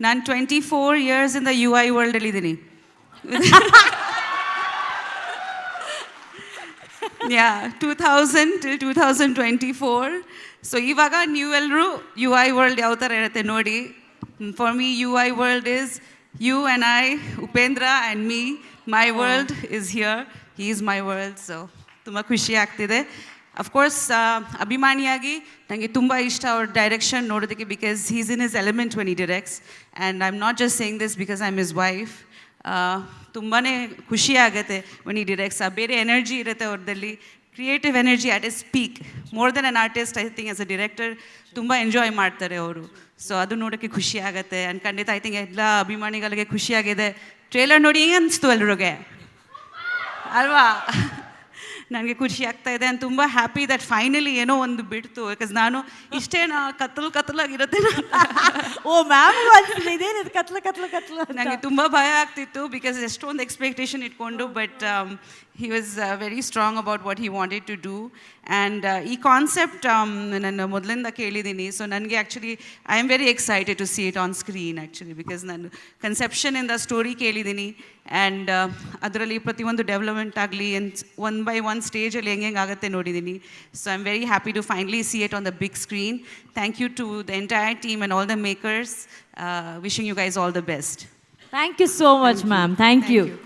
ನಾನು twenty four ಇಯರ್ಸಿಂದ U I ವರ್ಲ್ಡಲ್ಲಿದ್ದೀನಿ yeah two thousand till two thousand twenty four so ಇವಾಗ ನೀವೆಲ್ಲರೂ U I world ಯಾವ ಥರ ಇರುತ್ತೆ ನೋಡಿ. For me U I world is U and I Upendra and me my world is here he is my world so ತುಂಬ ಖುಷಿ ಆಗ್ತಿದೆ. Of course ಅಭಿಮಾನಿಯಾಗಿ ನನಗೆ ತುಂಬ ಇಷ್ಟ ಅವ್ರ ಡೈರೆಕ್ಷನ್ ನೋಡೋದಕ್ಕೆ because he's in his element when he directs and I am not just saying this because I am his wife ತುಂಬಾ ಖುಷಿ ಆಗುತ್ತೆ when he directs. ಆ ಬೇರೆ ಎನರ್ಜಿ ಇರುತ್ತೆ ಅವ್ರದ್ದಲ್ಲಿ creative energy at a speak more than an artist I think as a director ತುಂಬ enjoy ಮಾಡ್ತಾರೆ ಅವರು. So ಅದು ನೋಡೋಕ್ಕೆ ಖುಷಿ ಆಗುತ್ತೆ. ಆ್ಯಂಡ್ ಖಂಡಿತ ಐ ಥಿಂಕ್ ಎಲ್ಲ ಅಭಿಮಾನಿಗಳಿಗೆ ಖುಷಿಯಾಗಿದೆ ಟ್ರೇಲರ್ ನೋಡಿ ಹೆಂಗೆ ಅನಿಸ್ತು ಎಲ್ರಿಗೆ? ಅಲ್ವಾ? ನನಗೆ ಖುಷಿ ಆಗ್ತಾ ಇದೆ ಆ್ಯಂಡ್ ತುಂಬ ಹ್ಯಾಪಿ ದಟ್ ಫೈನಲಿ ಏನೋ ಒಂದು ಬಿಡ್ತು. ಬಿಕಾಸ್ ನಾನು ಇಷ್ಟೇನಾ ಕತ್ತಲು ಕತ್ತಲಾಗಿರುತ್ತೆ ಓ ಮ್ಯಾಮ್ ಇದೇನಿದೆ? ಕತ್ಲು ಕತ್ಲು ಕತ್ಲು ನನಗೆ ತುಂಬ ಭಯ ಆಗ್ತಿತ್ತು ಬಿಕಾಸ್ ಎಷ್ಟೊಂದು ಎಕ್ಸ್ಪೆಕ್ಟೇಷನ್ ಇಟ್ಕೊಂಡು um, but he was very strong about what he wanted to do and ಈ ಕಾನ್ಸೆಪ್ಟ್ ನಾನು ಮೊದಲಿಂದ ಕೇಳಿದ್ದೀನಿ. ಸೊ ನನಗೆ actually I am very excited to see it on screen actually because ನಾನು ಕನ್ಸೆಪ್ಷನಿಂದ ಸ್ಟೋರಿ ಕೇಳಿದ್ದೀನಿ. ಆ್ಯಂಡ್ ಅದರಲ್ಲಿ ಪ್ರತಿಯೊಂದು ಡೆವಲಪ್ಮೆಂಟ್ ಆಗಲಿ one by one on stage So I'm very happy to finally see it on the big screen. Thank you to the entire team and all the makers. Uh, wishing you guys all the best. Thank you so much, ma'am. Thank, Thank, you. you.